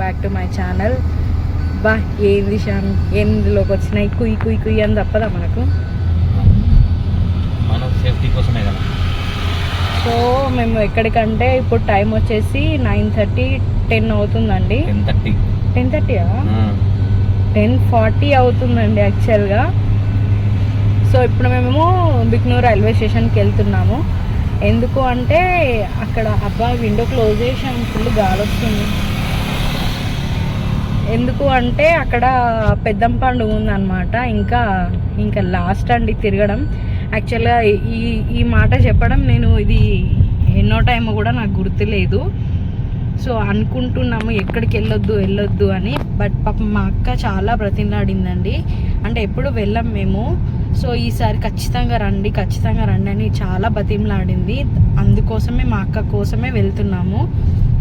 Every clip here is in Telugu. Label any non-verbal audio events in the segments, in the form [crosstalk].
బ్యాక్ టు మై ఛానల్ బా ఏంది షామ్ ఎందులోకి వచ్చినాయి? కుయ్ కుయ్ కుయ్ అని తప్పదా మనకు? మన సేఫ్టీ కోసమే కదా. సో మేము ఎక్కడికంటే ఇప్పుడు టైం వచ్చేసి నైన్ థర్టీ టెన్ అవుతుందండి. టెన్ థర్టీ టెన్ థర్టీయా టెన్ ఫార్టీ అవుతుందండి యాక్చువల్గా సో ఇప్పుడు మేము బిక్నూర్ రైల్వే స్టేషన్కి వెళ్తున్నాము. ఎందుకు అంటే అక్కడ అబ్బా విండో క్లోజ్ చేసాం ఫుల్ గాలి వస్తుంది. ఎందుకు అంటే అక్కడ పెద్దం పండుగ ఉందన్నమాట. ఇంకా ఇంకా లాస్ట్ అండి తిరగడం. యాక్చువల్గా ఈ ఈ మాట చెప్పడం నేను ఇది ఎన్నో టైం కూడా నాకు గుర్తులేదు. సో అనుకుంటున్నాము ఎక్కడికి వెళ్ళొద్దు వెళ్ళొద్దు అని. బట్ పాప మా అక్క చాలా బ్రతిమలాడిందండి. అంటే ఎప్పుడు వెళ్ళాం మేము. సో ఈసారి ఖచ్చితంగా రండి ఖచ్చితంగా రండి అని చాలా బతిమలాడింది అందుకోసమే మా అక్క కోసమే వెళ్తున్నాము.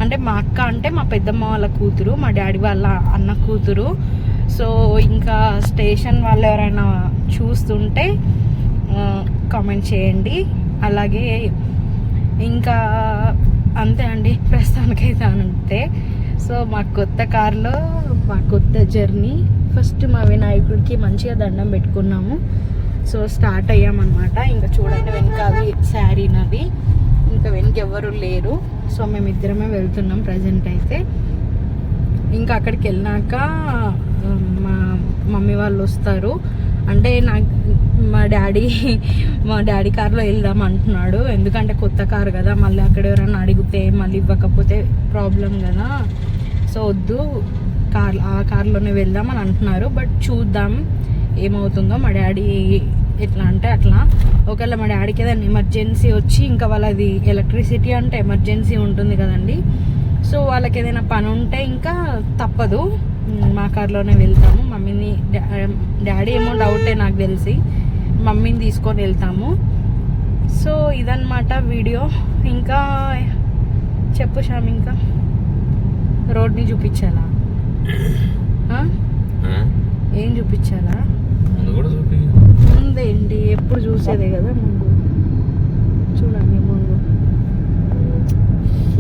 అంటే మా అక్క అంటే మా పెద్దమ్మ వాళ్ళ కూతురు మా డాడీ వాళ్ళ అన్న కూతురు. సో ఇంకా స్టేషన్ వాళ్ళు ఎవరైనా చూస్తుంటే కామెంట్ చేయండి. అలాగే ఇంకా అంతే అండి ప్రస్తుతానికైతే అంతే. సో మా కొత్త కార్లో మా కొత్త జర్నీ. ఫస్ట్ మా వినాయకుడికి మంచిగా దండం పెట్టుకున్నాము. సో స్టార్ట్ అయ్యామన్నమాట. ఇంకా చూడండి వెనక అది శారీ నది. ఇంకా వెనక లేరు. సో మేము ఇద్దరమే వెళ్తున్నాం ప్రజెంట్ అయితే. ఇంకా అక్కడికి వెళ్ళినాక మా మమ్మీ వాళ్ళు వస్తారు. అంటే నాకు మా డాడీ మా డాడీ కార్లో వెళ్దాం అంటున్నాడు. ఎందుకంటే కొత్త కారు కదా మళ్ళీ అక్కడ ఎవరైనా అడిగితే మళ్ళీ ఇవ్వకపోతే ప్రాబ్లం కదా. సో వద్దు కార్ ఆ కార్లోనే వెళ్దాం అని అంటున్నారు. బట్ చూద్దాం ఏమవుతుందో. మా డాడీ ఎట్లా అంటే అట్లా. ఒకవేళ మా డాడీకి ఏదైనా ఎమర్జెన్సీ వచ్చి ఇంకా వాళ్ళది ఎలక్ట్రిసిటీ అంటే ఎమర్జెన్సీ ఉంటుంది కదండి. సో వాళ్ళకి ఏదైనా పని ఉంటే ఇంకా తప్పదు. మా కార్లోనే వెళ్తాము. మమ్మీని డాడీ ఏమో డౌటే నాకు తెలిసి. మమ్మీని తీసుకొని వెళ్తాము. సో ఇదన్నమాట వీడియో. ఇంకా చెప్పు శ్యామ్ ఇంకా. రోడ్ని చూపించాలా? [coughs] ఏం చూపించాలా? ముందేంటి ఎప్పుడు చూసేదే కదా ముందు. చూడండి ముందు.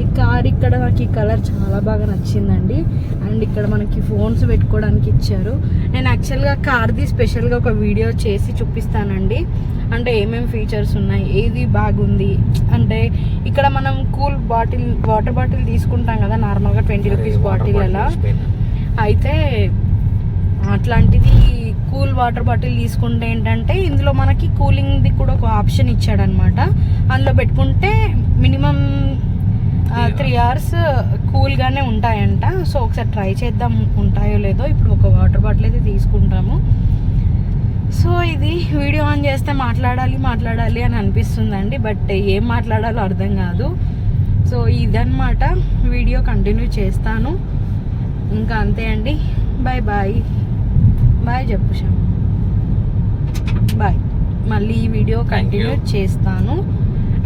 ఈ కార్ ఇక్కడ నాకు ఈ కలర్ చాలా బాగా నచ్చిందండి. అండ్ ఇక్కడ మనకి ఫోన్స్ పెట్టుకోవడానికి ఇచ్చారు. నేను యాక్చువల్గా కార్ది స్పెషల్గా ఒక వీడియో చేసి చూపిస్తానండి. అంటే ఏమేమి ఫీచర్స్ ఉన్నాయి ఏది బాగుంది. అంటే ఇక్కడ మనం కూల్ బాటిల్ వాటర్ బాటిల్ తీసుకుంటాం కదా నార్మల్గా ట్వంటీ రూపీస్ బాటిల్ అలా. అయితే అట్లాంటిది కూల్ వాటర్ బాటిల్ తీసుకుంటే ఏంటంటే ఇందులో మనకి కూలింగ్ది కూడా ఒక ఆప్షన్ ఇచ్చాడనమాట. అందులో పెట్టుకుంటే మినిమం త్రీ అవర్స్. కూల్గానే ఉంటాయంట. సో ఒకసారి ట్రై చేద్దాం ఉంటాయో లేదో ఇప్పుడు ఒక వాటర్ బాటిల్ అయితే తీసుకుంటాము. సో ఇది వీడియో ఆన్ చేస్తే మాట్లాడాలి మాట్లాడాలి అని అనిపిస్తుందండి. బట్ ఏం మాట్లాడాలో అర్థం కాదు. సో ఇదన్నమాట. వీడియో కంటిన్యూ చేస్తాను. ఇంకా అంతే అండి. బాయ్ బాయ్ బాయ్ చెప్పు శ్యామ్. బాయ్. మళ్ళీ ఈ వీడియో కంటిన్యూ. చేస్తాను.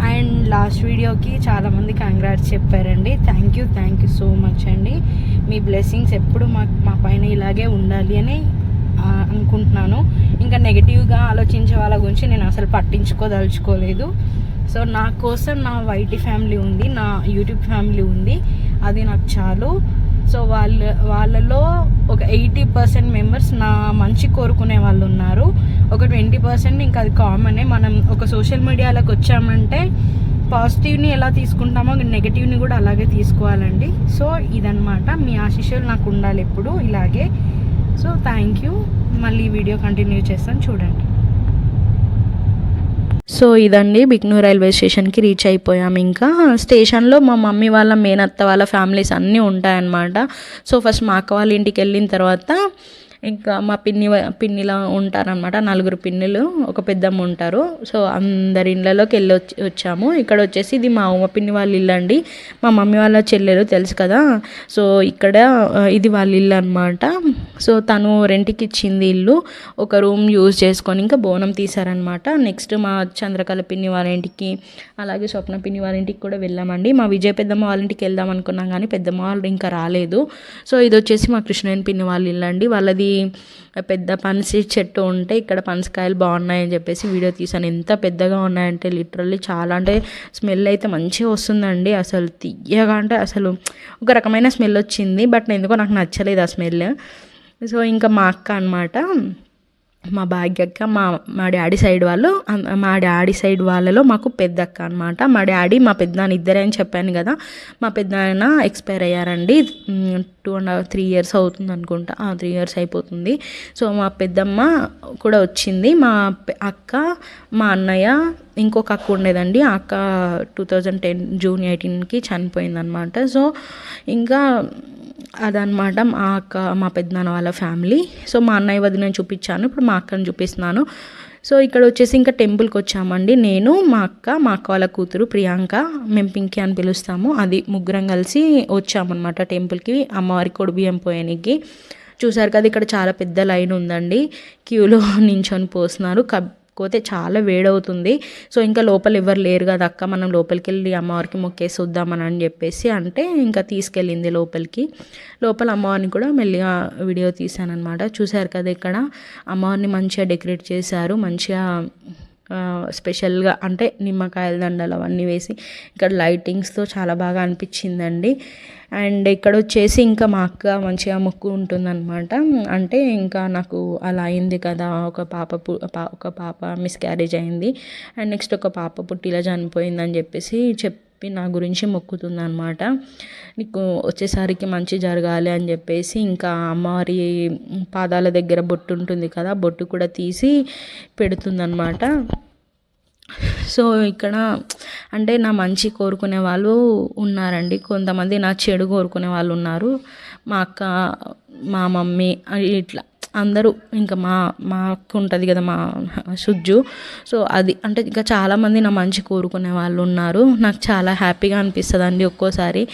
అండ్ లాస్ట్ వీడియోకి చాలామంది కంగ్రాట్స్ చెప్పారండి. Thank you thank you so much అండి. మీ బ్లెస్సింగ్స్ ఎప్పుడు మా మా పైన ఇలాగే ఉండాలి అని అనుకుంటున్నాను. ఇంకా నెగిటివ్గా ఆలోచించే వాళ్ళ గురించి నేను అసలు పట్టించుకోదలుచుకోలేదు. సో నా కోసం నా వైటీ ఫ్యామిలీ ఉంది నా యూట్యూబ్ ఫ్యామిలీ ఉంది. అది నాకు చాలు. సో వాళ్ళ వాళ్ళలో ఒక ఎయిటీ పర్సెంట్ మెంబర్స్ నా మంచి కోరుకునే వాళ్ళు ఉన్నారు. ఒక ట్వంటీ పర్సెంట్ ఇంకా అది కామనే. మనం ఒక సోషల్ మీడియాలోకి వచ్చామంటే పాజిటివ్ని ఎలా తీసుకుంటామో నెగిటివ్ని కూడా అలాగే తీసుకోవాలండి. సో ఇదనమాట మీ ఆశీస్సులు నాకు ఉండాలి ఎప్పుడు ఇలాగే. So thank you. మళ్ళీ వీడియో కంటిన్యూ చేస్తాను. చూడండి. సో ఇదండి బిక్నూర్ రైల్వే స్టేషన్కి రీచ్ అయిపోయాం ఇంకా. స్టేషన్లో మా మమ్మీ వాళ్ళ మేనత్త వాళ్ళ ఫ్యామిలీస్ అన్నీ ఉంటాయన్నమాట. సో ఫస్ట్ మా అక్క వాళ్ళ ఇంటికి వెళ్ళిన తర్వాత ఇంకా మా పిన్ని పిన్నిలా ఉంటారనమాట నలుగురు పిన్నులు ఒక పెద్దమ్మ ఉంటారు. సో అందరి ఇళ్ళలోకి వెళ్ళి వచ్చి వచ్చాము. ఇక్కడ వచ్చేసి ఇది మా ఉమ్మ పిన్ని వాళ్ళ ఇల్లు అండి. మా మమ్మీ వాళ్ళ చెల్లెలు తెలుసు కదా? సో ఇక్కడ ఇది వాళ్ళ ఇల్లు అనమాట సో తను రెంట్కి ఇచ్చింది ఇల్లు. ఒక రూమ్ యూజ్ చేసుకొని ఇంకా బోనం తీశారనమాట నెక్స్ట్ మా చంద్రకళ పిన్ని వాళ్ళ ఇంటికి అలాగే స్వప్న పిన్ని వాళ్ళ ఇంటికి కూడా వెళ్ళామండి. మా విజయ పెద్దమ్మ వాళ్ళ ఇంటికి వెళ్దాం అనుకున్నాం కానీ పెద్దమ్మ వాళ్ళు ఇంకా రాలేదు. సో ఇది వచ్చేసి మా కృష్ణవేణి పిన్ని వాళ్ళ ఇల్లు అండి. వాళ్ళది పెద్ద పనసి చెట్టు ఉంటే ఇక్కడ పనసకాయలు బాగున్నాయని చెప్పేసి వీడియో తీసాను ఎంత పెద్దగా ఉన్నాయంటే లిటరల్లీ చాలా అంటే స్మెల్ అయితే మంచిగా వస్తుందండి. అసలు తీయగా అంటే అసలు ఒక రకమైన స్మెల్ వచ్చింది బట్ ఎందుకో నాకు నచ్చలేదు ఆ స్మెల్. సో ఇంకా మా అక్క అనమాట మా భాగ్యక్క మా మా డాడీ సైడ్ వాళ్ళు మా డాడీ సైడ్ వాళ్ళలో మాకు పెద్దక్క అనమాట మా డాడీ మా పెద్దనాన్న ఇద్దరే అని చెప్పాను కదా. మా పెద్దనాన్న ఎక్స్పైర్ అయ్యారండి. Two and half three years అవుతుంది అనుకుంటా. త్రీ ఇయర్స్ అయిపోతుంది. సో మా పెద్దమ్మ కూడా వచ్చింది. మా అక్క మా అన్నయ్య ఇంకొక అక్క ఉండేదండి. ఆ అక్క టూ థౌజండ్ టెన్ జూన్ ఎయిటీన్కి చనిపోయిందనమాట సో ఇంకా అదనమాట మా అక్క మా పెద్దనాన్న వాళ్ళ ఫ్యామిలీ. సో మా అన్నయ్య వదిన చూపించాను ఇప్పుడు మా అక్కని చూపిస్తున్నాను. సో ఇక్కడ వచ్చేసి ఇంకా టెంపుల్కి వచ్చామండి. నేను మా అక్క మా అక్క వాళ్ళ కూతురు ప్రియాంక మేము పింకీ అని పిలుస్తాము. అది ముగ్గురం కలిసి వచ్చామన్నమాట టెంపుల్కి అమ్మవారి కొడు బియ్యం పోయానికి. చూసారు కదా ఇక్కడ చాలా పెద్ద లైన్ ఉందండి. క్యూలో [laughs] నించొని పోస్తున్నారు. పోతే చాలా వేడవుతుంది. సో ఇంకా లోపల ఎవరు లేరు కదా అక్క మనం లోపలికి వెళ్ళి అమ్మవారికి మొక్కేసి వద్దామని అని చెప్పేసి అంటే ఇంకా తీసుకెళ్ళింది లోపలికి. లోపల అమ్మవారిని కూడా మెల్లిగా వీడియో తీశానమాట చూశారు కదా ఇక్కడ అమ్మవారిని మంచిగా డెకరేట్ చేశారు. మంచిగా స్పెషల్గా అంటే నిమ్మకాయల దండలు అవన్నీ వేసి ఇక్కడ లైటింగ్స్తో చాలా బాగా అనిపించిందండి. అండ్ ఇక్కడ వచ్చేసి ఇంకా మా అక్క మంచిగా మొక్కు ఉంటుందన్నమాట అంటే ఇంకా నాకు అలా అయింది కదా ఒక పాప పు- పా- ఒక పాప మిస్క్యారేజ్ అయింది. అండ్ నెక్స్ట్ ఒక పాప పుట్టిలా చనిపోయిందని చెప్పేసి చెప్ చెప్పి నా గురించి మొక్కుతుందనమాట నీకు వచ్చేసరికి మంచి జరగాలి అని చెప్పేసి ఇంకా అమ్మవారి పాదాల దగ్గర బొట్టు ఉంటుంది కదా బొట్టు కూడా తీసి పెడుతుందనమాట సో ఇక్కడ అంటే నా మంచి కోరుకునే వాళ్ళు ఉన్నారండి. కొంతమంది నా చెడు కోరుకునే వాళ్ళు ఉన్నారు. మా అక్క మా మమ్మీ ఇట్లా అందరూ ఇంకా మా మాకు ఉంటుంది కదా మా సుజ్జు. సో అది అంటే ఇంకా చాలామంది నా మంచి కోరుకునే వాళ్ళు ఉన్నారు. నాకు చాలా హ్యాపీగా అనిపిస్తుంది అండి ఒక్కోసారి.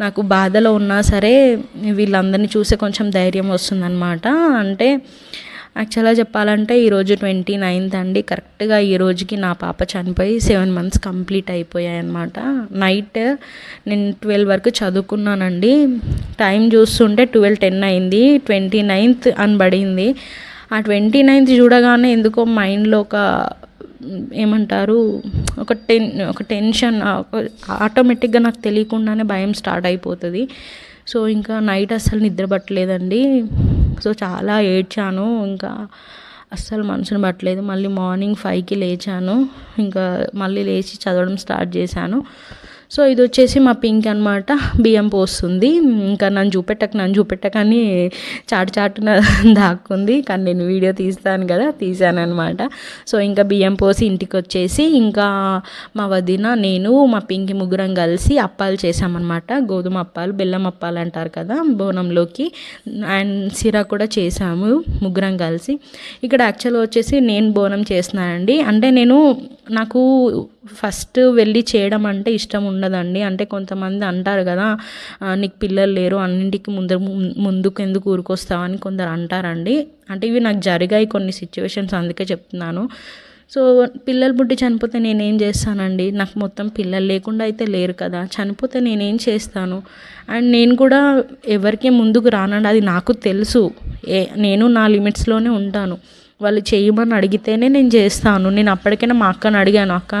నాకు బాధలో ఉన్నా సరే వీళ్ళందరినీ చూసే కొంచెం ధైర్యం వస్తుందన్నమాట. అంటే యాక్చువల్గా చెప్పాలంటే ఈరోజు ట్వంటీ నైన్త్ అండి. కరెక్ట్గా ఈ రోజుకి నా పాప చనిపోయి సెవెన్ మంత్స్ కంప్లీట్ అయిపోయాయి అనమాట నైట్ నేను ట్వెల్వ్ వరకు చదువుకున్నానండి. టైం చూస్తుంటే ట్వెల్వ్ టెన్ అయింది. ట్వంటీ నైన్త్ అని పడింది. ఆ ట్వంటీ నైన్త్ చూడగానే ఎందుకో మైండ్లో ఒక ఏమంటారు ఒక టెన్ ఒక టెన్షన్ ఆటోమేటిక్గా నాకు తెలియకుండానే భయం స్టార్ట్ అయిపోతుంది. సో ఇంకా నైట్ అస్సలు నిద్ర పట్టలేదండి. సో చాలా ఏడ్చాను. ఇంకా అస్సలు మనసుని పట్టలేదు. మళ్ళీ మార్నింగ్ ఫైవ్కి లేచాను. ఇంకా మళ్ళీ లేచి చదవడం స్టార్ట్ చేశాను. సో ఇది వచ్చేసి మా పింక్ అనమాట బియ్యం పోస్తుంది. ఇంకా నన్ను చూపెట్టక నన్ను చూపెట్టకని చాటు చాటున [laughs] దాక్కుంది. కానీ నేను వీడియో తీస్తాను కదా తీశాను అనమాట సో ఇంకా బియ్యం పోసి ఇంటికి వచ్చేసి ఇంకా మా వదిన నేను మా పింకి ముగ్గురం కలిసి అప్పాలు చేసామన్నమాట గోధుమ అప్పాలు బెల్లం అప్పాలు అంటారు కదా బోనంలోకి. అండ్ సిరా కూడా చేసాము ముగ్గురం కలిసి. ఇక్కడ యాక్చువల్గా వచ్చేసి నేను బోనం చేస్తున్నానండి. అంటే నేను నాకు ఫస్ట్ వెళ్ళి చేయడం అంటే ఇష్టం ఉండదండి. అంటే కొంతమంది అంటారు కదా నీకు పిల్లలు లేరు అన్నింటికి ముందు ముందుకు ఎందుకు ఊరుకొస్తావని కొందరు అంటారండి. అంటే ఇవి నాకు జరిగాయి కొన్ని సిచ్యువేషన్స్ అందుకే చెప్తున్నాను. సో పిల్లలు పుట్టి చనిపోతే నేనేం చేస్తానండి? నాకు మొత్తం పిల్లలు లేకుండా అయితే లేరు కదా చనిపోతే నేనేం చేస్తాను? అండ్ నేను కూడా ఎవరికి ముందుకు రానండి. అది నాకు తెలుసు. ఏ నేను నా లిమిట్స్లోనే ఉంటాను. వాళ్ళు చేయమని అడిగితేనే నేను చేస్తాను. నేను అప్పటికైనా మా అక్కని అడిగాను అక్క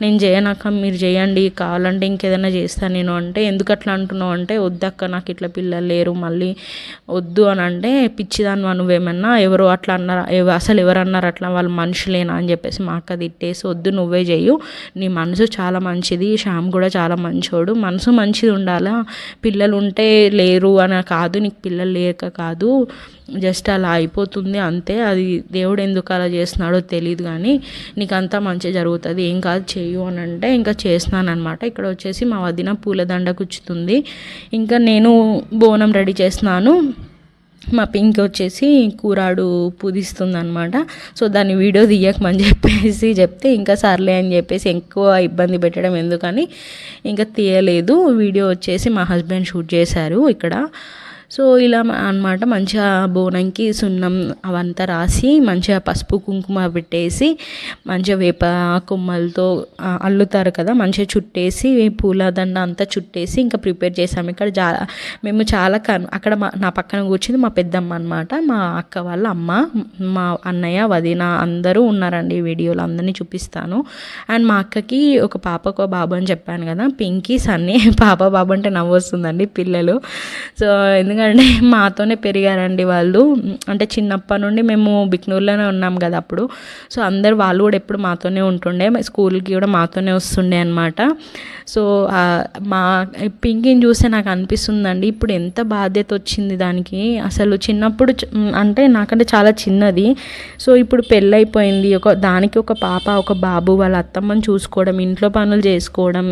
నేను చేయను అక్క మీరు చేయండి కావాలంటే ఇంకేదైనా చేస్తాను నేను అంటే ఎందుకు అట్లా అంటున్నావు? అంటే వద్దక్క నాకు ఇట్లా పిల్లలు లేరు మళ్ళీ వద్దు అని అంటే పిచ్చిదాన్ని నువ్వేమన్నా ఎవరు అట్లా అన్నారు అసలు ఎవరు అన్నారు అట్లా వాళ్ళు మనుషులేనా? అని చెప్పేసి మా అక్క తిట్టేసి వద్దు నువ్వే చేయు నీ మనసు చాలా మంచిది శ్యామ్ కూడా చాలా మంచోడు మనసు మంచిది ఉండాలా? పిల్లలు ఉంటే లేరు అని కాదు నీకు పిల్లలు లేక కాదు జస్ట్ అలా అయిపోతుంది అంతే. అది దేవుడు ఎందుకు అలా చేస్తున్నాడో తెలియదు కానీ నీకు అంతా మంచి జరుగుతుంది. ఏం కాదు చేయు అని అంటే ఇంకా చేస్తున్నాను ఇక్కడ వచ్చేసి మా వదిన పూలదండ కుచ్చుతుంది. ఇంకా నేను బోనం రెడీ చేస్తున్నాను. మా పింక్ వచ్చేసి కూరాడు పూదిస్తుందనమాట సో దాన్ని వీడియో తీయకమని చెప్పేసి చెప్తే ఇంకా సర్లే అని చెప్పేసి ఎక్కువ ఇబ్బంది పెట్టడం ఎందుకని ఇంకా తీయలేదు. వీడియో వచ్చేసి మా హస్బెండ్ షూట్ చేశారు ఇక్కడ. సో ఇలా అన్నమాట. మంచిగా బోనంకి సున్నం అవంతా రాసి మంచిగా పసుపు కుంకుమ పెట్టేసి మంచిగా వేప కొమ్మలతో అల్లుతారు కదా మంచిగా చుట్టేసి పూలదండ అంతా చుట్టేసి ఇంకా ప్రిపేర్ చేసాము ఇక్కడ జా మేము చాలా కన్ అక్కడ మా నా పక్కన కూర్చుంది మా పెద్దమ్మ అనమాట మా అక్క వాళ్ళ అమ్మ మా అన్నయ్య వదిన అందరూ ఉన్నారండి ఈ వీడియోలో అందరినీ చూపిస్తాను. అండ్ మా అక్కకి ఒక పాప ఒక బాబు అని చెప్పాను కదా పింకీ సన్నీ [laughs] పాప బాబు అంటే నవ్వు వస్తుందండి పిల్లలు. సో ఎందుకంటే [laughs] మాతోనే పెరిగారండి వాళ్ళు. అంటే చిన్నప్పటి నుండి మేము బిక్నూర్లోనే ఉన్నాం కదా అప్పుడు. సో అందరు వాళ్ళు కూడా ఎప్పుడు మాతోనే ఉంటుండే. స్కూల్కి కూడా మాతోనే వస్తుండే అనమాట సో మా పింకిని చూస్తే నాకు అనిపిస్తుందండి. ఇప్పుడు ఎంత బాధ్యత వచ్చింది దానికి. అసలు చిన్నప్పుడు అంటే నాకంటే చాలా చిన్నది. సో ఇప్పుడు పెళ్ళైపోయింది. ఒక దానికి ఒక పాప ఒక బాబు వాళ్ళ అత్తమ్మని చూసుకోవడం ఇంట్లో పనులు చేసుకోవడం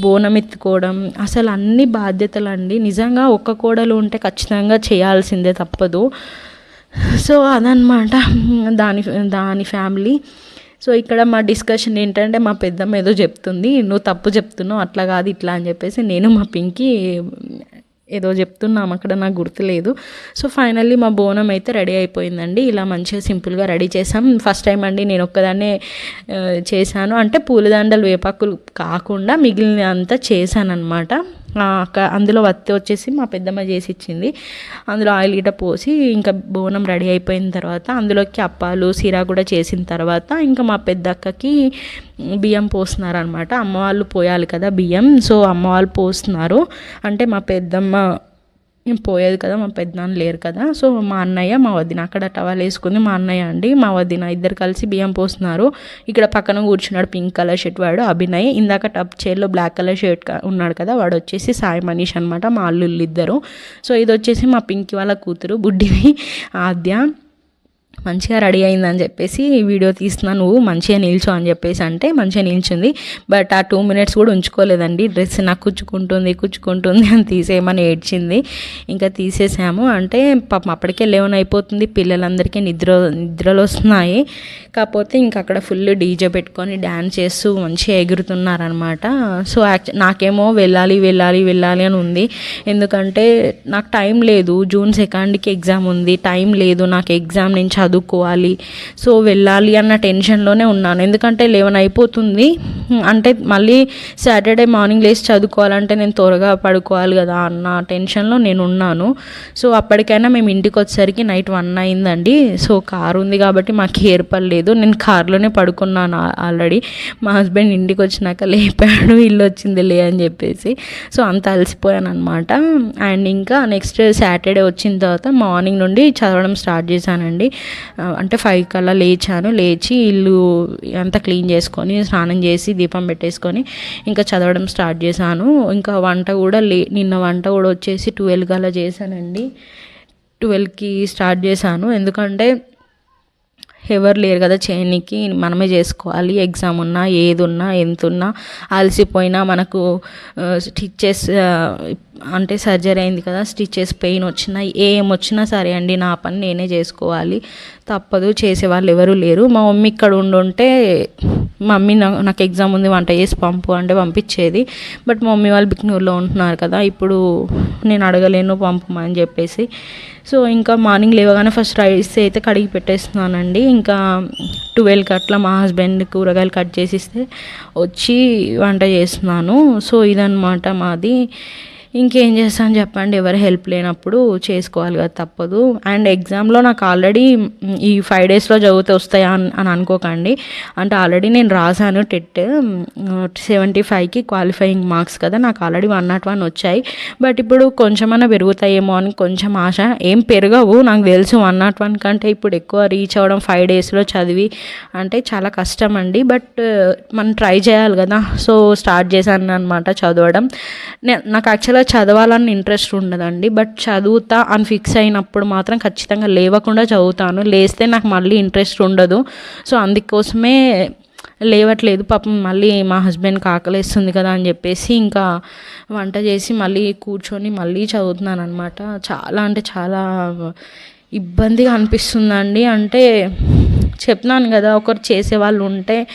బోనం ఎత్తుకోవడం అసలు అన్ని బాధ్యతలు అండి నిజంగా ఒక్క కోడలు ఉంటే ఖచ్చితంగా చేయాల్సిందే తప్పదు. సో అదనమాట దాని దాని ఫ్యామిలీ. సో ఇక్కడ మా డిస్కషన్ ఏంటంటే మా పెద్దమ్మ ఏదో చెప్తుంది నువ్వు తప్పు చెప్తున్నావు అట్లా కాదు ఇట్లా అని చెప్పేసి నేను మా పింకి ఏదో చెప్తున్నాం అక్కడ నాకు గుర్తులేదు. సో ఫైనల్లీ మా బోనం అయితే రెడీ అయిపోయిందండి. ఇలా మంచిగా సింపుల్గా రెడీ చేసాం. ఫస్ట్ టైం అండి నేను ఒక్కదాన్నే చేశాను. అంటే పూలదండలు వేపాకులు కాకుండా మిగిలిన అంతా చేశాను అనమాట అందులో వత్తి వచ్చేసి మా పెద్దమ్మ చేసి ఇచ్చింది అందులో ఆయిల్ గిట పోసి ఇంకా బోనం రెడీ అయిపోయిన తర్వాత అందులోకి అప్పాలు సిరా కూడా చేసిన తర్వాత ఇంకా మా పెద్ద అక్కకి బియ్యం పోస్తున్నారు అనమాట అమ్మ వాళ్ళు పోయాలి కదా బియ్యం. సో అమ్మ వాళ్ళు పోస్తున్నారు. అంటే మా పెద్దమ్మ నేను పోయేది కదా మా పెద్దనాన్న లేరు కదా. సో మా అన్నయ్య మా వదిన అక్కడ టవల్ వేసుకుంది. మా అన్నయ్య అండి మా వదిన ఇద్దరు కలిసి బియ్యం పోస్తున్నారు. ఇక్కడ పక్కన కూర్చున్నాడు పింక్ కలర్ షర్ట్ వాడు అభినయ్. ఇందాక టప్ చైర్లో బ్లాక్ కలర్ షర్ట్ ఉన్నాడు కదా వాడు వచ్చేసి సాయి మనీష్ అనమాట మా అల్లుళ్ళు ఇద్దరు సో ఇది వచ్చేసి మా పింకి వాళ్ళ కూతురు బుడ్డివి ఆద్య. మంచిగా రెడీ అయిందని చెప్పేసి వీడియో తీస్తున్నా నువ్వు మంచిగా నిల్చో అని చెప్పేసి అంటే మంచిగా నిల్చుంది. బట్ ఆ టూ మినిట్స్ కూడా ఉంచుకోలేదండి. డ్రెస్ నాకు కుచ్చుకుంటుంది కుచ్చుకుంటుంది అని తీసేయమని ఏడ్చింది. ఇంకా తీసేసాము. అంటే పాపం అప్పటికే లెవెన్ అయిపోతుంది. పిల్లలందరికీ నిద్ర నిద్రలు వస్తున్నాయి. కాకపోతే ఇంకా అక్కడ ఫుల్ డీజే పెట్టుకొని డ్యాన్స్ చేస్తూ మంచిగా ఎగురుతున్నారనమాట. సో యాక్చు నాకేమో వెళ్ళాలి వెళ్ళాలి వెళ్ళాలి అని ఉంది. ఎందుకంటే నాకు టైం లేదు. జూన్ సెకండ్కి ఎగ్జామ్ ఉంది. టైం లేదు. నాకు ఎగ్జామ్ నేను చదువుకోవాలి. సో వెళ్ళాలి అన్న టెన్షన్లోనే ఉన్నాను. ఎందుకంటే లెవెన్ అయిపోతుంది. అంటే మళ్ళీ సాటర్డే మార్నింగ్ లేచి చదువుకోవాలంటే నేను త్వరగా పడుకోవాలి కదా అన్న టెన్షన్లో నేను ఉన్నాను. సో అప్పటికైనా మేము ఇంటికి వచ్చేసరికి నైట్ వన్ అయిందండి. సో కారు ఉంది కాబట్టి మాకు ఏర్పడలేదు. నేను కార్లోనే పడుకున్నాను ఆల్రెడీ. మా హస్బెండ్ ఇంటికి వచ్చినాక లేపాడు ఇల్లు వచ్చింది లే అని చెప్పేసి. సో అంత అలసిపోయాను అనమాట అండ్ ఇంకా నెక్స్ట్ సాటర్డే వచ్చిన తర్వాత మార్నింగ్ నుండి చదవడం స్టార్ట్ చేశానండి. అంటే ఫైవ్ కల్లా లేచాను. లేచి ఇల్లు అంతా క్లీన్ చేసుకొని స్నానం చేసి దీపం పెట్టేసుకొని ఇంకా చదవడం స్టార్ట్ చేశాను. ఇంకా వంట కూడా లే నిన్న వంట కూడా వచ్చేసి ట్వెల్వ్ కల్లా చేశానండి. ట్వెల్వ్కి స్టార్ట్ చేశాను. ఎందుకంటే ఎవరు లేరు కదా చేయనికి మనమే చేసుకోవాలి. ఎగ్జామ్ ఉన్నా ఏది ఉన్నా ఎంత ఉన్నా అలసిపోయినా మనకు స్టిచ్చెస్ అంటే సర్జరీ అయింది కదా స్టిచ్చెస్ పెయిన్ వచ్చినా ఏం వచ్చినా సరే అండి నా పని నేనే చేసుకోవాలి. తప్పదు చేసేవాళ్ళు ఎవరు లేరు. మా మమ్మీ ఇక్కడ ఉండుంటే మమ్మీ నాకు ఎగ్జామ్ ఉంది వంట చేసి పంపు అంటే పంపించేది. బట్ మా మమ్మీ వాళ్ళు బిక్నూరులో ఉంటున్నారు కదా ఇప్పుడు నేను అడగలేను పంపమని చెప్పేసి. సో ఇంకా మార్నింగ్ లేవగానే ఫస్ట్ రైస్ అయితే కడిగి పెట్టేస్తున్నానండి. ఇంకా ట్వెల్వ్కి అట్లా మా హస్బెండ్ కూరగాయలు కట్ చేసిస్తే వచ్చి వంట చేస్తున్నాను. సో ఇదనమాట మాది. ఇంకేం చేస్తాను చెప్పండి ఎవరు హెల్ప్ లేనప్పుడు చేసుకోవాలి కదా తప్పదు. అండ్ ఎగ్జామ్లో నాకు ఆల్రెడీ ఈ ఫైవ్ డేస్లో చదివితే వస్తాయా అని అని అనుకోకండి. అంటే ఆల్రెడీ నేను రాశాను టెట్ సెవెంటీ ఫైవ్కి క్వాలిఫైయింగ్ మార్క్స్ కదా నాకు ఆల్రెడీ వన్ నాట్ వన్ వచ్చాయి. బట్ ఇప్పుడు కొంచెమన్నా పెరుగుతాయేమో అని కొంచెం ఆశ. ఏం పెరగవు నాకు తెలుసు వన్ నాట్ వన్ కంటే ఇప్పుడు ఎక్కువ రీచ్ అవ్వడం ఫైవ్ డేస్లో చదివి అంటే చాలా కష్టం అండి. బట్ మనం ట్రై చేయాలి కదా సో స్టార్ట్ చేశాను అనమాట చదవడం. నాకు యాక్చువల్గా చదవాలని ఇంట్రెస్ట్ ఉండదండి. బట్ చదువుతా అని ఫిక్స్ అయినప్పుడు మాత్రం ఖచ్చితంగా లేవకుండా చదువుతాను. లేస్తే నాకు మళ్ళీ ఇంట్రెస్ట్ ఉండదు. సో అందుకోసమే లేవట్లేదు. పాపం మళ్ళీ మా హస్బెండ్కి ఆకలిస్తుంది కదా అని చెప్పేసి ఇంకా వంట చేసి మళ్ళీ కూర్చొని మళ్ళీ చదువుతున్నాను అనమాట చాలా అంటే చాలా ఇబ్బందిగా అనిపిస్తుందండి. అంటే చెప్తున్నాను కదా ఒకరు చేసేవాళ్ళు ఉంటే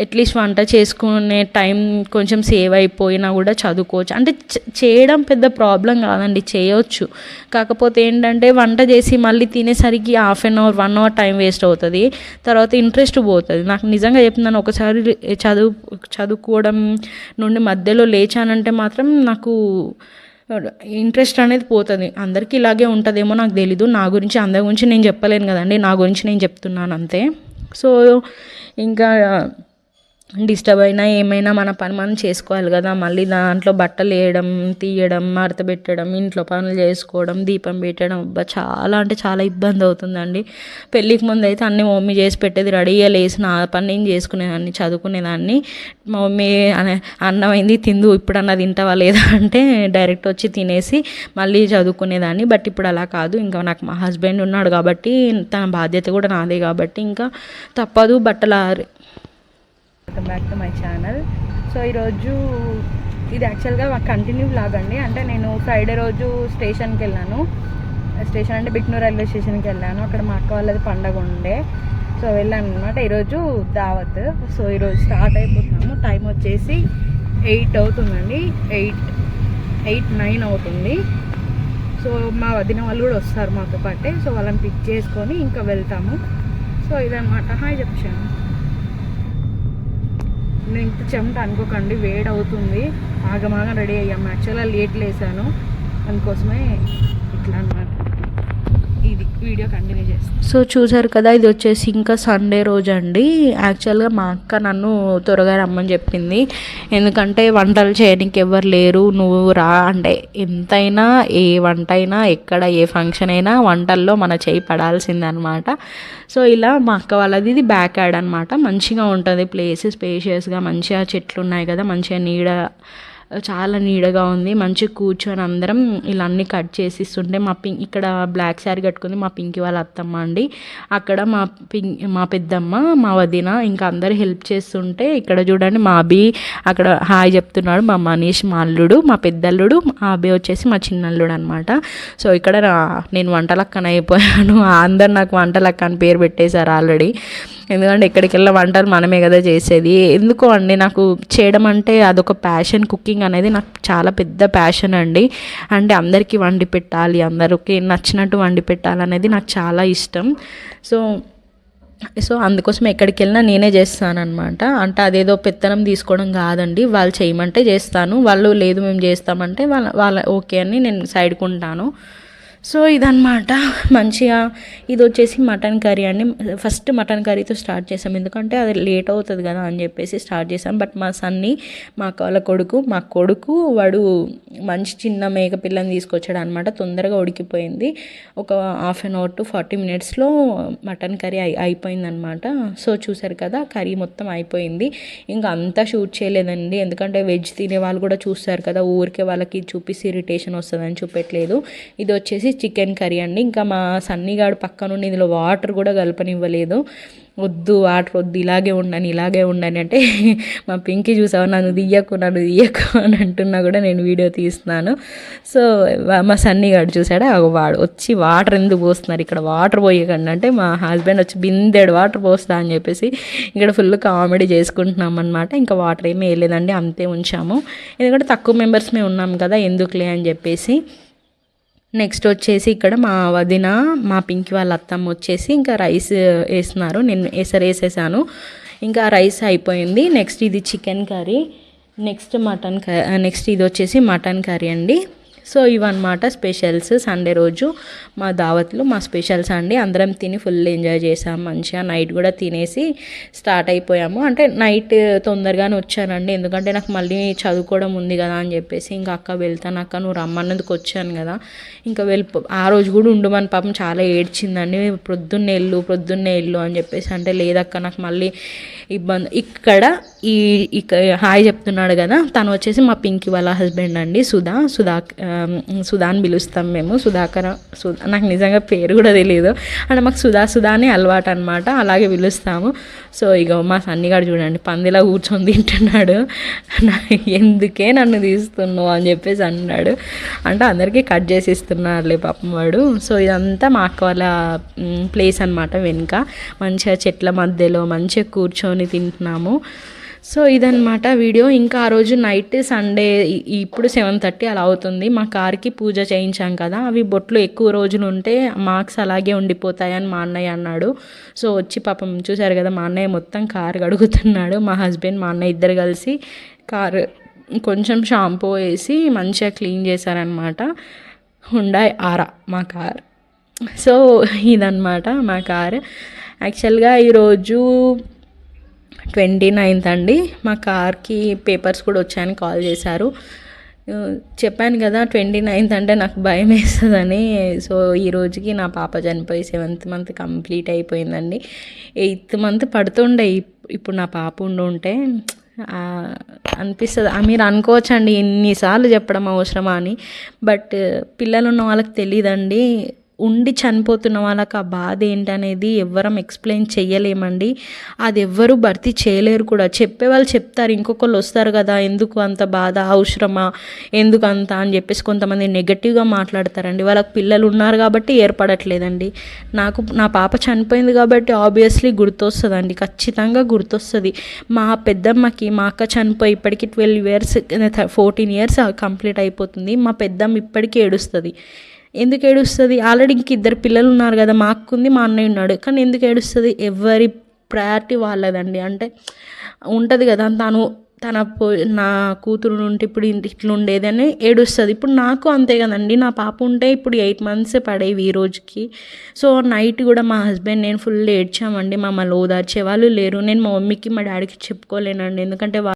అట్లీస్ట్ వంట చేసుకునే టైం కొంచెం సేవ్ అయిపోయినా కూడా చదువుకోవచ్చు. అంటే చేయడం పెద్ద ప్రాబ్లం కాదండి చేయొచ్చు. కాకపోతే ఏంటంటే వంట చేసి మళ్ళీ తినేసరికి half an hour one hour time waste అవుతుంది. తర్వాత ఇంట్రెస్ట్ పోతుంది. నాకు నిజంగా చెప్తున్నాను ఒకసారి చదువు చదువుకోవడం నుండి మధ్యలో లేచానంటే మాత్రం నాకు ఇంట్రెస్ట్ అనేది పోతుంది. అందరికీ ఇలాగే ఉంటుందేమో నాకు తెలీదు. నా గురించి అందరి గురించి నేను చెప్పలేను కదండి. నా గురించి నేను చెప్తున్నాను అంతే. సో ఇంకా డిస్టర్బ్ అయినా ఏమైనా మన పని మనం చేసుకోవాలి కదా. మళ్ళీ దాంట్లో బట్టలు వేయడం తీయడం మడత పెట్టడం ఇంట్లో పనులు చేసుకోవడం దీపం పెట్టడం అబ్బా చాలా అంటే చాలా ఇబ్బంది అవుతుందండి. పెళ్ళికి ముందు అయితే అన్ని మమ్మీ చేసి పెట్టేది రెడీగా లేసి నా పని నేను చేసుకునేదాన్ని చదువుకునేదాన్ని. మమ్మీ అన్నం అయింది తిందు ఇప్పుడన్నా తింటావా లేదా అంటే డైరెక్ట్ వచ్చి తినేసి మళ్ళీ చదువుకునేదాన్ని. బట్ ఇప్పుడు అలా కాదు ఇంకా నాకు మా హస్బెండ్ ఉన్నాడు కాబట్టి తన బాధ్యత కూడా నాదే కాబట్టి ఇంకా తప్పదు బట్టలు welcome back to my channel. So ఈరోజు ఇది యాక్చువల్గా కంటిన్యూ బ్లాగ్ అండి. అంటే నేను ఫ్రైడే రోజు స్టేషన్కి వెళ్ళాను. స్టేషన్ అంటే బిక్నూర్ రైల్వే స్టేషన్కి వెళ్ళాను. అక్కడ మా అక్క వాళ్ళది పండగ ఉండే. సో వెళ్ళాను అనమాట ఈరోజు దావత్. సో ఈరోజు స్టార్ట్ అయిపోతున్నాము. టైం వచ్చేసి ఎయిట్ అవుతుందండి. ఎయిట్ ఎయిట్ నైన్ అవుతుంది. సో మా వదిన వాళ్ళు కూడా వస్తారు మాతో పాటే. సో వాళ్ళని పిక్ చేసుకొని ఇంకా వెళ్తాము. సో ఇదన్నమాట. హాయ్ చెప్పాను నేను చెమట అనుకోకండి వేడి అవుతుంది ఆగమాగా రెడీ అయ్యాము యాక్చువల్గా లేట్ లేసాను. అందుకోసమే ఇట్లా అన్నమాట. వీడియో కంటిన్యూ చేస్తాను సో చూసారు కదా ఇది వచ్చేసి ఇంకా సండే రోజు అండి యాక్చువల్గా మా అక్క నన్ను త్వరగా రమ్మని చెప్పింది. ఎందుకంటే వంటలు చేయడానికి ఎవరు లేరు నువ్వు రా అంటే ఎంతైనా ఏ వంట అయినా ఎక్కడ ఏ ఫంక్షన్ అయినా వంటల్లో మన చేయి పడాల్సిందనమాట. సో ఇలా మా అక్క వాళ్ళది ఇది బ్యాక్ యాడ్ అనమాట. మంచిగా ఉంటుంది ప్లేస్ స్పేషియస్గా మంచిగా చెట్లు ఉన్నాయి కదా మంచిగా నీడ చాలా నీడగా ఉంది. మంచిగా కూర్చొని అందరం ఇలా అన్ని కట్ చేసి ఇస్తుంటే మా పింక్ ఇక్కడ బ్లాక్ శారీ కట్టుకుంది మా పింకి వాళ్ళ అత్తమ్మ అండి. అక్కడ మా పింక్ మా పెద్దమ్మ మా వదిన ఇంకా అందరు హెల్ప్ చేస్తుంటే ఇక్కడ చూడండి మా అభి అక్కడ హాయ్ చెప్తున్నాడు. మా మనీష్ మా అల్లుడు మా పెద్దల్లుడు మా అభి వచ్చేసి మా చిన్నల్లుడు అనమాట సో ఇక్కడ నేను వంటలక్కన అయిపోయాను. [laughs] అందరు నాకు వంటలక్క అని పేరు పెట్టేశారు ఆల్రెడీ. ఎందుకంటే ఎక్కడికి వెళ్ళిన వంటలు మనమే కదా చేసేది. ఎందుకో అండి నాకు చేయడం అంటే అదొక ప్యాషన్ కుకింగ్ అనేది నాకు చాలా పెద్ద ప్యాషన్ అండి. అంటే అందరికీ వండి పెట్టాలి అందరికీ నచ్చినట్టు వండి పెట్టాలనేది నాకు చాలా ఇష్టం. సో సో అందుకోసం ఎక్కడికి వెళ్ళినా నేనే చేస్తానమాట అంటే అదేదో పెత్తనం తీసుకోవడం కాదండి వాళ్ళు చేయమంటే చేస్తాను. వాళ్ళు లేదు మేము చేస్తామంటే వాళ్ళ వాళ్ళ ఓకే అని నేను సైడ్కుంటాను సో ఇదన్నమాట. మంచిగా ఇది వచ్చేసి మటన్ కర్రీ అండి. ఫస్ట్ మటన్ కర్రీతో స్టార్ట్ చేసాం. ఎందుకంటే అది లేట్ అవుతుంది కదా అని చెప్పేసి స్టార్ట్ చేసాం. బట్ మా సన్ని మా వాళ్ళ కొడుకు మా కొడుకు వాడు మంచి చిన్న మేక పిల్లని తీసుకొచ్చాడు అనమాట తొందరగా ఉడికిపోయింది. ఒక half an hour to forty మినిట్స్లో మటన్ కర్రీ అయి అయిపోయిందనమాట సో చూసారు కదా కర్రీ మొత్తం అయిపోయింది. ఇంకా అంతా షూట్ చేయలేదండి. ఎందుకంటే వెజ్ తినే వాళ్ళు కూడా చూస్తారు కదా ఊరికే వాళ్ళకి చూపిస్తే ఇరిటేషన్ వస్తుందని చూపెట్టలేదు. ఇది వచ్చేసి చికెన్ కర్రీ అండి. ఇంకా మా సన్నిగాడు పక్క నుండి ఇందులో వాటర్ కూడా కలపనివ్వలేదు. వద్దు వాటర్ వద్దు ఇలాగే ఉండని ఇలాగే ఉండని అంటే మా పింకి చూసావా? నన్ను దియ్యకు నన్ను దియ్యకు అని అంటున్నా కూడా నేను వీడియో తీస్తున్నాను. సో మా సన్నిగాడు చూసాడా? వాడు వచ్చి వాటర్ ఎందుకు పోస్తున్నారు? ఇక్కడ వాటర్ పోయకండి అంటే మా హస్బెండ్ వచ్చి బిందెడు వాటర్ పోస్తా అని చెప్పేసి ఇక్కడ ఫుల్ కామెడీ చేసుకుంటున్నాం అనమాట ఇంకా వాటర్ ఏమీ వేయలేదండి అంతే ఉంచాము. ఎందుకంటే తక్కువ మెంబర్స్ మేము ఉన్నాం కదా ఎందుకులే అని చెప్పేసి. నెక్స్ట్ వచ్చేసి ఇక్కడ మా వదిన మా పింకి వాళ్ళ అత్తమ్మ వచ్చేసి ఇంకా రైస్ వేస్తున్నారు. నేను ఎసరు వేసేసాను. ఇంకా రైస్ అయిపోయింది. నెక్స్ట్ ఇది chicken curry. Next mutton next ఇది వచ్చేసి మటన్ కర్రీ అండి. సో ఇవన్నమాట స్పెషల్స్ సండే రోజు మా దావత్లు మా స్పెషల్స్ అండి. అందరం తిని ఫుల్ ఎంజాయ్ చేసాం మంచిగా. నైట్ కూడా తినేసి స్టార్ట్ అయిపోయాము. అంటే నైట్ తొందరగానే వచ్చానండి. ఎందుకంటే నాకు మళ్ళీ చదువుకోవడం ఉంది కదా అని చెప్పేసి ఇంకా అక్క వెళ్తాను. అక్క నువ్వు రమ్మన్నందుకు వచ్చాను కదా. ఇంకా వెళ్ళిపో ఆ రోజు కూడా ఉండమని పాపం చాలా ఏడ్చిందండి. ప్రొద్దున్నే వెళ్ళు ప్రొద్దున్నే వెళ్ళు అని చెప్పేసి అంటే లేదక్క నాకు మళ్ళీ ఇబ్బంది ఇక్కడ ఈ ఇక హాయ్ చెప్తున్నాడు కదా. తను వచ్చేసి మా పింకి వాళ్ళ హస్బెండ్ అండి సుధా. సుధా సుధాని సుధా అని పిలుస్తాం మేము. సుధాకర సుధా నాకు నిజంగా పేరు కూడా తెలియదు అంటే మాకు సుధా సుధా అని అలవాటు అనమాట అలాగే పిలుస్తాము. సో ఇక మా సన్నిగాడు చూడండి పందిలా కూర్చొని తింటున్నాడు. [laughs] ఎందుకే నన్ను తీస్తున్నావు అని చెప్పేసి అన్నాడు. అంటే అందరికీ కట్ చేసి ఇస్తున్నారులే పాపం వాడు. సో ఇదంతా మా అక్క వాళ్ళ ప్లేస్ అనమాట వెనుక. మంచిగా చెట్ల మధ్యలో మంచిగా కూర్చొని తింటున్నాము. సో ఇదన్నమాట వీడియో. ఇంకా ఆ రోజు నైట్ సండే ఇప్పుడు సెవెన్ థర్టీ అలా అవుతుంది. మా కార్కి పూజ చేయించాం కదా. అవి బొట్లు ఎక్కువ రోజులు ఉంటే మార్క్స్ అలాగే ఉండిపోతాయని మా అన్నయ్య అన్నాడు. సో వచ్చి పాపం చూశారు కదా మా అన్నయ్య మొత్తం కారు కడుగుతున్నాడు. మా హస్బెండ్ మా అన్నయ్య ఇద్దరు కలిసి కారు కొంచెం షాంపూ వేసి మంచిగా క్లీన్ చేశారనమాట హుండాయ్ ఆరా మా కార్. సో ఇదన్నమాట మా కార్. యాక్చువల్గా ఈరోజు ట్వంటీ నైన్త్ అండి. మా కార్కి పేపర్స్ కూడా వచ్చాయని కాల్ చేశారు. చెప్పాను కదా ట్వంటీ నైన్త్ అంటే నాకు భయం వేస్తుందని. సో ఈ రోజుకి నా పాప చనిపోయి సెవెంత్ మంత్ కంప్లీట్ అయిపోయిందండి. ఎయిత్ మంత్ పడుతుండే ఇప్- ఇప్పుడు నా పాప ఉండి ఉంటే అనిపిస్తుంది. ఆ, మీరు అనుకోవచ్చండి ఎన్నిసార్లు చెప్పడం అవసరమా అని. బట్ పిల్లలు ఉన్న వాళ్ళకి తెలియదండి ఉండి చనిపోతున్న వాళ్ళకి ఆ బాధ ఏంటనేది ఎవ్వరం ఎక్స్ప్లెయిన్ చేయలేమండి అది ఎవ్వరు భర్తీ చేయలేరు కూడా. చెప్పేవాళ్ళు చెప్తారు ఇంకొకళ్ళు వస్తారు కదా ఎందుకు అంత బాధ అవసరమా ఎందుకు అంత అని చెప్పేసి కొంతమంది నెగటివ్గా మాట్లాడతారండి. వాళ్ళకి పిల్లలు ఉన్నారు కాబట్టి ఏర్పడట్లేదండి. నాకు నా పాప చనిపోయింది కాబట్టి ఆబ్వియస్లీ గుర్తొస్తుందండి ఖచ్చితంగా గుర్తొస్తుంది. మా పెద్దమ్మకి మా అక్క చనిపోయి ఇప్పటికి twelve years fourteen years complete అయిపోతుంది. మా పెద్దమ్మ ఇప్పటికీ ఏడుస్తుంది. ఎందుకు ఏడుస్తుంది? ఆల్రెడీ ఇంక ఇద్దరు పిల్లలు ఉన్నారు కదా మా అక్క ఉంది మా అన్నయ్య ఉన్నాడు. కానీ ఎందుకు ఏడుస్తుంది? ఎవరి ప్రయారిటీ వాళ్ళదండి. అంటే ఉంటుంది కదా తను తన పో నా కూతురు ఉంటే ఇప్పుడు ఇంటి ఇట్లా ఉండేదని ఏడుస్తుంది. ఇప్పుడు నాకు అంతే కదండి. నా పాప ఉంటే ఇప్పుడు ఎయిట్ మంత్స్ పడేవి ఈ రోజుకి. సో నైట్ కూడా మా హస్బెండ్ నేను ఫుల్ ఏడ్చామండి. మమ్మల్ని ఓదార్చే వాళ్ళు లేరు. నేను మా మమ్మీకి మా డాడీకి చెప్పుకోలేనండి. ఎందుకంటే